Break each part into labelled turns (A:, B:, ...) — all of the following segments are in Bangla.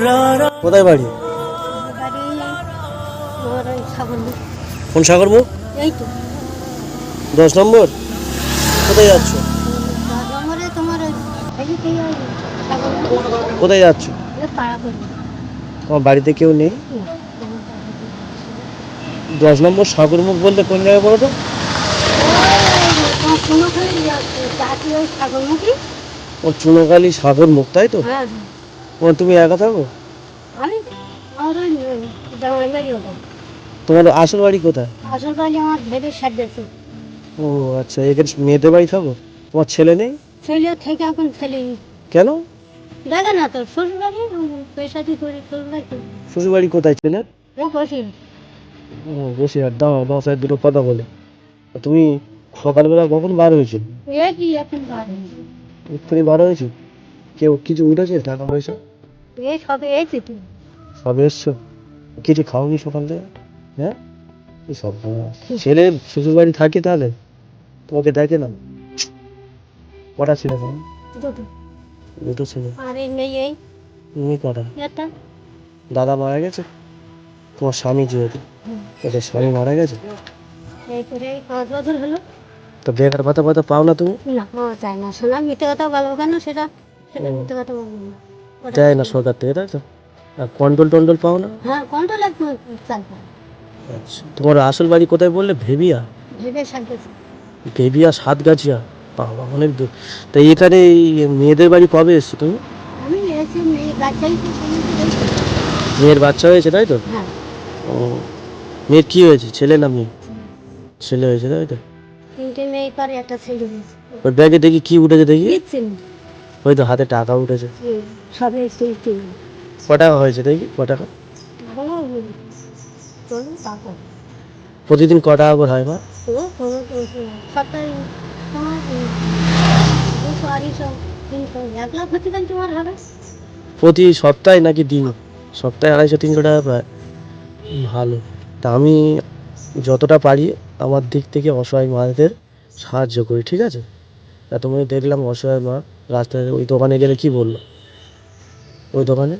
A: কোথায় বাড়ি? কোন সাগরমুখ
B: এই তো
A: দশ নম্বর? কোথায় যাচ্ছ? কোথায় যাচ্ছ? তোমার বাড়িতে কেউ নেই? দশ নম্বর সাগরমুখ বলতে কোন জায়গায় বলো তো? ও চুনোকালি সাগরমুখ তাই তো?
B: হ্যাঁ
A: তুমি একা থাকো? তোমার আসল বাড়ি কোথায়?
B: আসল বাড়ি আমার
A: ও আচ্ছা এখানে মেয়েদের বাড়ি থাকো? তোমার ছেলে নেই?
B: ছেলে থেকে এখন ছেলে
A: কেন?
B: দেখে না তোর শ্বশুর বাড়ি পয়সা দিয়ে করে শ্বশুর বাড়ি
A: কোথায় ছেলে
B: ও বসে।
A: ও দাও দাও স্যার দুটো কথা বলে। তুমি সকালবেলা কখন বার হয়েছো
B: এ কি এখন বাড়ি
A: এক্ষুনি বার হয়েছো? কেউ কিছু উঠেছে? টাকা পয়সা?
B: এই সবে
A: সবে এসছো? কিছু খাওনি সকাল? থেকে হ্যাঁ? এই সব ছেলে শ্বশুর বাড়ি থাকে তাহলে? তোমাকে দেখে না? কটা ছেলে তোমার?
B: দুটো।
A: ছেলে।
B: আর মেয়ে এই?
A: তুমি কটা?
B: একটা।
A: দাদা মারা গেছে? তোমার স্বামী যেহেতু। এটা স্বামী মারা গেছে?
B: এই করে পাঁচ বছর হলো।
A: তো বেকার ভাতা ভাতা পাও না তুমি?
B: না পাওয়া যায় না। শোনা মিথ্যে কথা বলব কেন? সেটা সেটা। মিথ্যে কথা বলব না।
A: দেয় না সরকার থেকে তাই তো? আর কন্ট্রোল টন্ট্রোল পাও না?
B: হ্যাঁ কন্ট্রোল একদম
A: আচ্ছা তোমার আসল বাড়ি কোথায় বললে? ভেবিয়া?
B: ভেবে সাজতেছে
A: ভেবিয়া সাতগাছিয়া? বাবা অনেক দূর। তা এখানে এই মেয়েদের বাড়ি কবে এসছো তুমি?
B: আমি এসে মেয়ে গাছাই তো।
A: মেয়ের বাচ্চা হয়েছে তাই তো?
B: হ্যাঁ।
A: ও মেয়ের কি হয়েছে? ছেলে না মেয়ে? ছেলে হয়েছে তাই তো?
B: তিনটে মেয়ে পারে একটা ছেলে
A: ব্যাগে দেখি কি উঠেছে দেখি? ওই তো হাতে টাকা উঠেছে।
B: সবে এসে এসে।
A: ক টাকা হয়েছে দেখি ক টাকা
B: কোনো চলুন তারপর
A: প্রতিদিন ক টাকা করে হয় মা
B: তাই
A: প্রতি সপ্তাহে নাকি দিন? সপ্তাহে আড়াইশো, তিনশো টাকা পায়। ভালো। তা আমি যতটা পারি আমার দিক থেকে অসহায় মাদের সাহায্য করি, ঠিক আছে? তা তুমি দেখলাম অসহায় মা রাস্তায় ওই দোকানে গেলে কি বলল? ওই দোকানে?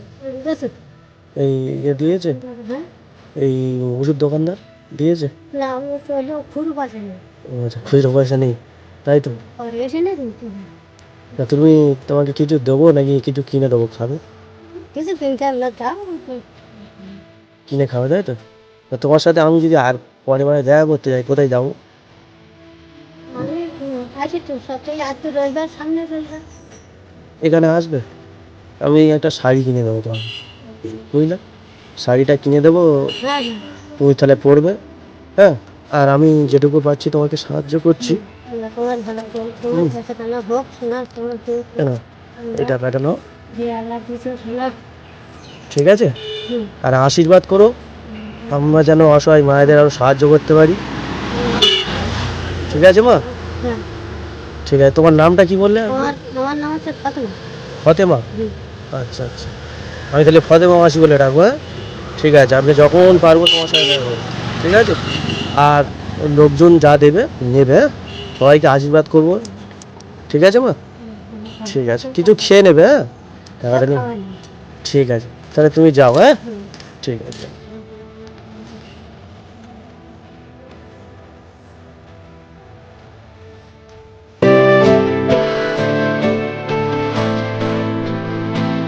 A: এই ইয়ে দিয়েছে?
B: হ্যাঁ।
A: এই ওষুধ দোকানদার দিয়েছে? আচ্ছা খুচরো পয়সা নেই। তাই তো? তুমি তোমাকে কিছু দেবো নাকি কিছু কিনে দেবো খাবে?
B: কিছু
A: কিনে খাবে তাই তো? তোমার সাথে আমি যদি আর পরে পরে দেখা করতে যাই কোথায় যাব? এখানে আসবে? আমি একটা শাড়ি কিনে দেবো তোমার বুঝলে? শাড়িটা কিনে দেবো
B: হ্যাঁ।
A: তুমি তাহলে পরবে হ্যাঁ? আর আমি যেটুকু পাচ্ছি তোমাকে সাহায্য করছি। এটা পাঠানো ঠিক আছে? আর আশীর্বাদ করো। আমরা যেন অসহায় মায়েদের আরও সাহায্য করতে পারি। ঠিক আছে মা?
B: হ্যাঁ।
A: ঠিক আছে তোমার নামটা কি বললে?
B: নাম হচ্ছে ফতেমা।
A: আচ্ছা আচ্ছা। আমি তাহলে ফতেমা মাসি বলে ডাকবো হ্যাঁ? ঠিক আছে আপনি যখন পারব তোমার সাথে দেখা ঠিক আছে? আর লোকজন যা দেবে নেবে হ্যাঁ? সবাইকে আশীর্বাদ করব ঠিক আছে মা? ঠিক আছে কিছু খেয়ে নেবে হ্যাঁ? টাকাটা ঠিক আছে তাহলে তুমি যাও হ্যাঁ? ঠিক আছে।